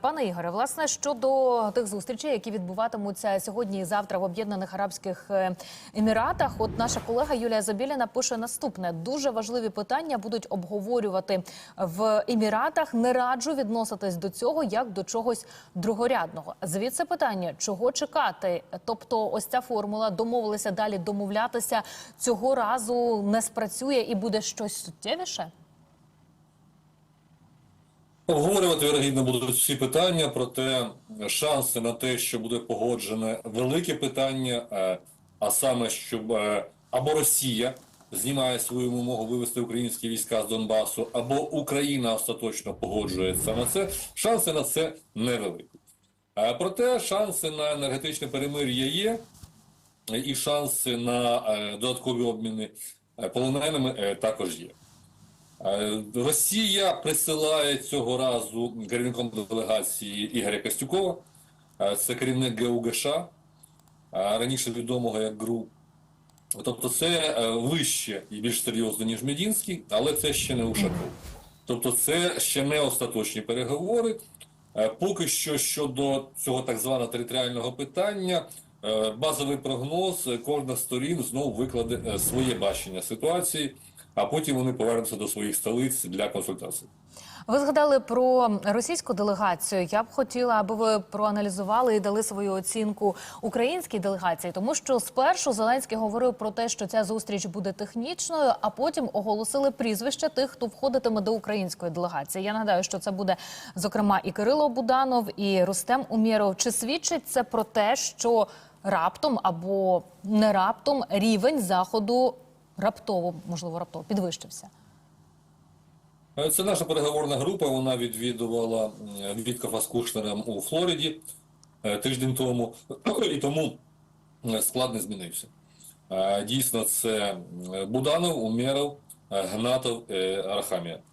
Пане Ігоре, власне, щодо тих зустрічей, які відбуватимуться сьогодні і завтра в Об'єднаних Арабських е, Еміратах, от наша колега Юлія Забіліна пише наступне: дуже важливі питання будуть обговорювати в Еміратах. Не раджу відноситись до цього як до чогось другорядного. Звідси питання, чого чекати? Тобто, ось ця формула домовилися далі домовлятися цього разу не спрацює і буде щось суттєвіше. Обговорювати вірогідно будуть всі питання, проте шанси на те, що буде погоджене велике питання, е, а саме, щоб е, або Росія знімає свою вимогу вивести українські війська з Донбасу, або Україна остаточно погоджується на це. Шанси на це невеликі. Е, Проте шанси на енергетичне перемир'я є, і шанси на додаткові обміни полоненими також є. Е, Росія присилає цього разу керівником делегації Ігоря Костюкова. Е, Це керівник ГУГШ, е, раніше відомого як ГРУ. Тобто це вище і більш серйозно, ніж Медінський, але це ще не Ушаков. Тобто це ще не остаточні переговори. Поки що щодо цього так званого територіального питання, базовий прогноз, кожна з сторін знову викладе своє бачення ситуації, а потім вони повернуться до своїх столиць для консультацій. Ви згадали про російську делегацію. Я б хотіла, аби ви проаналізували і дали свою оцінку українській делегації, тому що спершу Зеленський говорив про те, що ця зустріч буде технічною, а потім оголосили прізвища тих, хто входитиме до української делегації. Я нагадаю, що це буде зокрема і Кирило Буданов, і Рустем Умєров. Чи свідчить це про те, що раптом або не раптом рівень заходу раптово, можливо, раптово підвищився? Е, Це наша переговорна група. Вона відвідувала м, Віткофа з Кушнером у Флориді е, тиждень тому, і тому е, склад не змінився. Е, Дійсно, це Буданов, Умєров, е, Гнатов, е, Арахамія. А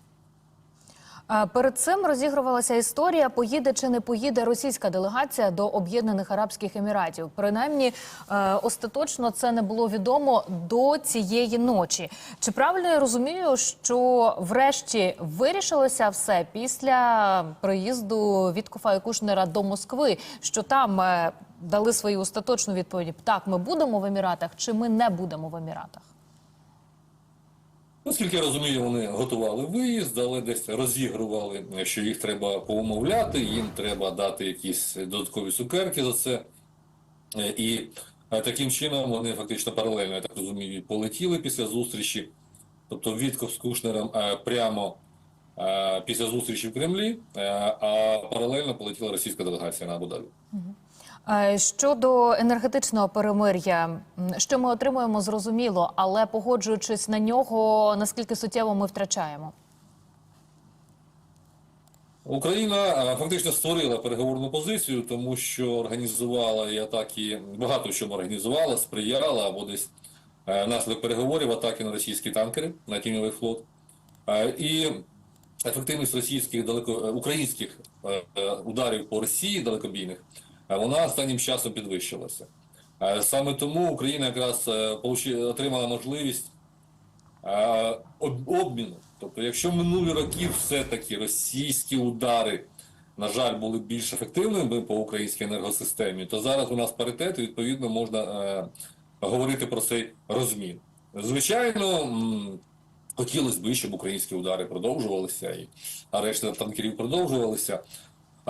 Перед цим розігрувалася історія: поїде чи не поїде російська делегація до Об'єднаних Арабських Еміратів. Принаймні, е, остаточно це не було відомо до цієї ночі. Чи правильно я розумію, що врешті вирішилося все після приїзду Віткофа і Кушнера до Москви? Що там е, дали свою остаточну відповідь: так, ми будемо в Еміратах, чи ми не будемо в Еміратах? Наскільки я розумію, вони готували виїзд, але десь розігрували, що їх треба поумовляти, їм треба дати якісь додаткові цукерки за це. І е, таким чином вони фактично паралельно, я так розумію, полетіли після зустрічі. Тобто Вітков з Кушнером е, прямо е, після зустрічі в Кремлі, а паралельно полетіла російська делегація на Абу-Дабі. Е, Щодо енергетичного перемир'я, що ми отримуємо, зрозуміло, але погоджуючись на нього, наскільки суттєво ми втрачаємо? Україна е, фактично створила переговорну позицію, тому що організувала і атаки, багато в чому організувала, сприяла або десь е, наслідок переговорів атаки на російські танкери, на тіньовий флот. Е, І ефективність російських далеко е, українських е, е, ударів по Росії далекобійних, е, вона останнім часом підвищилася. Саме тому Україна якраз е, отримала можливість обміну. Тобто, якщо минулі роки все-таки російські удари, на жаль, були більш ефективними по українській енергосистемі, то зараз у нас паритет, і відповідно можна е, говорити про цей розмін. Звичайно, хотілося б, щоб українські удари продовжувалися, і а решта танкерів продовжувалися.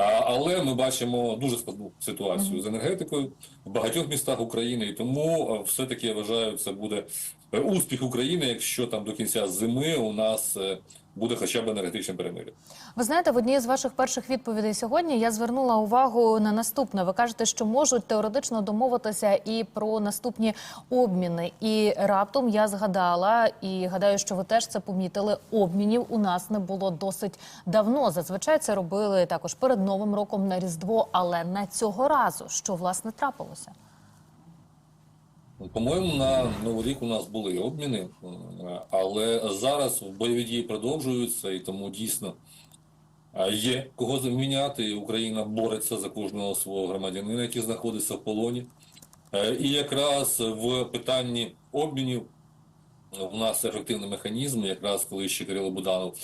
Але ми бачимо дуже складну ситуацію з енергетикою в багатьох містах України, і тому е, все-таки я вважаю, це буде е, успіх України, якщо там до кінця зими у нас е, буде хоча б енергетичне перемир'я. Ви знаєте, в одній з ваших перших відповідей сьогодні я звернула увагу на наступне. Ви кажете, що можуть теоретично домовитися і про наступні обміни. І раптом я згадала, і гадаю, що ви теж це помітили. Обмінів у нас не було досить давно. Зазвичай це робили також перед новим роком на різдво, але не цього разу, що власне трапилося. По-моєму, на Новий рік у нас були обміни, але зараз бойові дії продовжуються, і тому дійсно е, є кого заміняти. Україна бореться за кожного свого громадянина, який знаходиться в полоні. Е, І якраз в питанні обмінів у нас ефективний механізм, якраз коли ще Кирило Буданов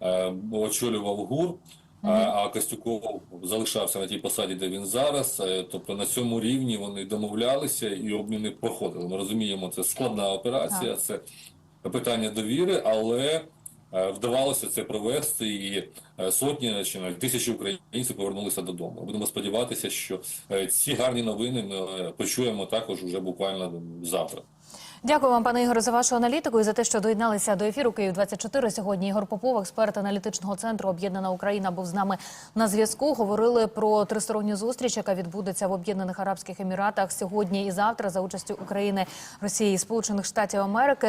е, очолював ГУР. А, Костюков залишався на тій посаді, де він зараз. Е, Тобто на цьому рівні вони домовлялися і обміни проходили. Ми розуміємо, це складна операція, це питання довіри, але е, вдавалося це провести, і е, сотні чи навіть тисячі українців повернулися додому. Будемо сподіватися, що ці гарні новини ми почуємо також уже буквально завтра. Дякую вам, пане Ігоре, за вашу аналітику і за те, що доєдналися до ефіру Київ 24 Сьогодні Ігор Попов, експерт аналітичного центру Об'єднана Україна, був з нами на зв'язку. Говорили про тристоронню зустріч, яка відбудеться в Об'єднаних Арабських Еміратах сьогодні і завтра за участю України, Росії і Сполучених Штатів Америки.